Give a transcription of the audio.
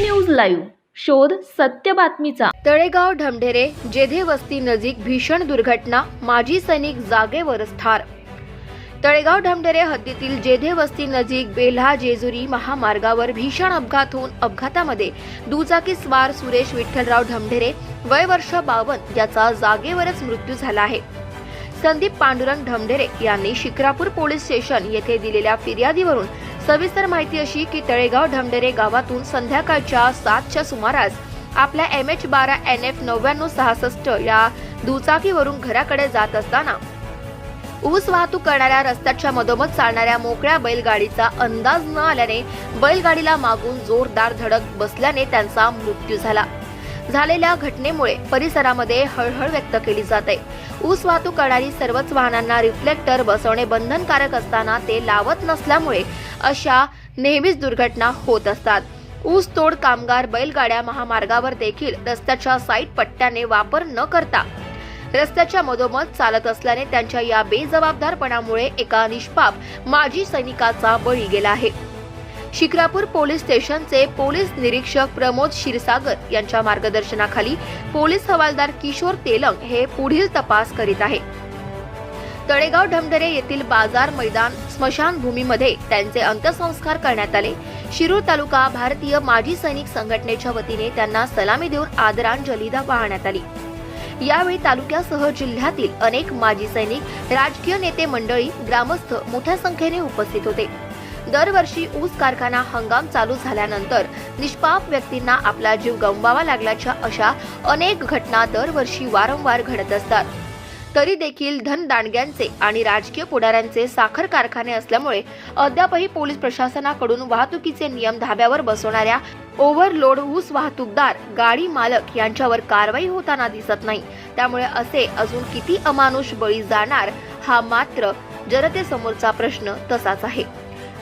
Live शोध सत्य बातमीचा. तळेगाव ढमढेरे जेधे वस्ती नजीक भीषण दुर्घटना माजी सैनिक जागेवरच ठार. तळेगाव ढमढेरे हद्दीतील जेधे वस्ती नजीक बेल्हा जेजुरी महामार्गावर भीषण अपघात होऊन अपघातामध्ये दुचाकी स्वार सुरेश विठ्ठलराव ढमढेरे वय वर्ष बावन याचा जागेवरच मृत्यू झाला आहे. संदीप पांडुरंग ढमढेरे यांनी शिक्रापूर पोलीस स्टेशन येथे दिलेल्या फिर्यादीवरून सविस्तर माहिती अशी की तळेगाव ढमढेरे गावातून संध्याकाळच्या सातच्या सुमारास आपल्या एम एच बारा एन एफ नव्याण्णव सहासष्ट या दुचाकीवरून घराकडे जात असताना ऊस वाहतूक करणाऱ्या रस्त्याच्या मधोमध चालणाऱ्या मोकळ्या बैलगाडीचा अंदाज न आल्याने बैलगाडीला मागून जोरदार धडक बसल्याने त्यांचा मृत्यू झाला. झालेल्या घटनेमुळे परिसरामध्ये हळहळ व्यक्त केली जाते. ऊस वाहतूक करणारी सर्वच वाहनांना रिफ्लेक्टर बसवणे बंधनकारक असताना ते लावत नसल्यामुळे अशा नेहमीच दुर्घटना होत असतात. ऊस तोड कामगार बैलगाड्या महामार्गावर देखील रस्त्याच्या साईड पट्ट्याने वापर न करता रस्त्याच्या मधोमध चालत असल्याने त्यांच्या या बेजबाबदारपणामुळे एका निष्पाप माजी सैनिकाचा बळी गेला आहे. शिक्रापूर पोलीस स्टेशनचे पोलीस निरीक्षक प्रमोद क्षीरसागर यांच्या मार्गदर्शनाखाली पोलीस हवालदार किशोर तेलंग हे पुढील तपास करीत आहे तळेगाव ढमढरे येथील बाजार मैदान स्मशानभूमीमध्ये त्यांचे अंत्यसंस्कार करण्यात आले. शिरूर तालुका भारतीय माजी सैनिक संघटनेच्या वतीने त्यांना सलामी देऊन आदरांजली वाहण्यात आली. यावेळी तालुक्यासह जिल्ह्यातील अनेक माजी सैनिक राजकीय नेते मंडळी ग्रामस्थ मोठ्या संख्येने उपस्थित होते. दरवर्षी ऊस कारखाना हंगाम चालू झाल्यानंतर निष्पाप व्यक्तींना आपला जीव गमवावा लागल्याच्या अशा अनेक घटना दरवर्षी वारंवार घडत असतात. तरी देखील धनदांडग्यांचे आणि राजकीय पुढाऱ्यांचे साखर कारखाने असल्यामुळे अद्यापही पोलीस प्रशासनाकडून वाहतुकीचे नियम धाब्यावर बसवणाऱ्या ओव्हरलोड ऊस वाहतूकदार गाडी मालक यांच्यावर कारवाई होताना दिसत नाही. त्यामुळे असे अजून किती अमानुष बळी जाणार हा मात्र जनतेसमोरचा प्रश्न तसाच आहे.